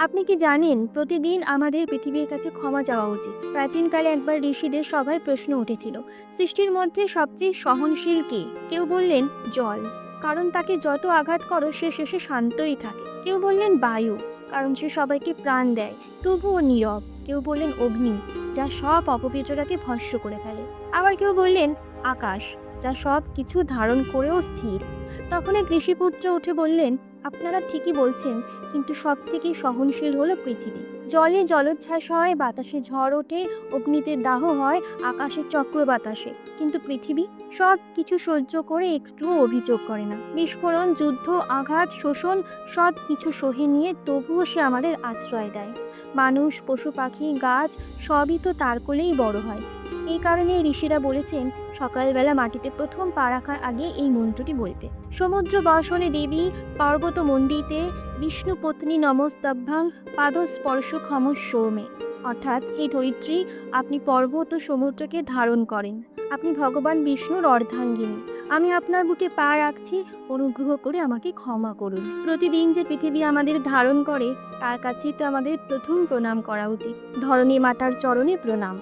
আপনি কি জানেন, প্রতিদিন আমাদের পৃথিবীর কাছে ক্ষমা চাওয়া উচিত। প্রাচীনকালে একবার ঋষিদের সভায় প্রশ্ন উঠেছিল, সৃষ্টির মধ্যে সবচেয়ে সহনশীল কে? কেউ বললেন, জল। কারণ তাকে যত আঘাত করো, সে শেষে শান্তই থাকে। কেউ বললেন, বায়ু। কারণ সে সবাইকে প্রাণ দেয়, তবুও নীরব। কেউ বললেন, অগ্নি। যা সব অপবিত্রতাকে ভস্য করে ফেলে। আবার কেউ বললেন, আকাশ। যা সব কিছু ধারণ করেও স্থির। তখন এক ঋষিপুত্র উঠে বললেন, আপনারা ঠিকই বলছেন, কিন্তু সব থেকে সহনশীল হলো পৃথিবী। জলে জলোচ্ছ্বাস হয়, বাতাসে ঝড় ওঠে, অগ্নিতে দাহ হয়, আকাশে চক্র বাতাসে কিন্তু পৃথিবী সব কিছু সহ্য করে একটুও অভিযোগ করে না। বিস্ফোরণ, যুদ্ধ, আঘাত, শোষণ সব কিছু সহে নিয়ে তবুও সে আমাদের আশ্রয় দেয়। মানুষ, পশু পাখি, গাছ সবই তো তার কোলেই বড় হয়। এই কারণে ঋষিরা বলেছেন সকালবেলা মাটিতে প্রথম পা রাখার আগে এই মন্ত্রটি বলতে, সমুদ্র বসনে দেবী, পার্বত মণ্ডিতে বিষ্ণু পত্নী নমস্তভ্যাং পাদস্পর্শ ক্ষম সৌমে অর্থাৎ এই ধরিত্রী, আপনি পর্বত সমুদ্রকে ধারণ করেন। আপনি ভগবান বিষ্ণুর অর্ধাঙ্গিনী। আমি আপনার বুকে পা রাখছি, অনুগ্রহ করে আমাকে ক্ষমা করুন। প্রতিদিন যে পৃথিবী আমাদের ধারণ করে, তার কাছেই তো আমাদের প্রথম প্রণাম করা উচিত। ধরণী মাতার চরণে প্রণাম।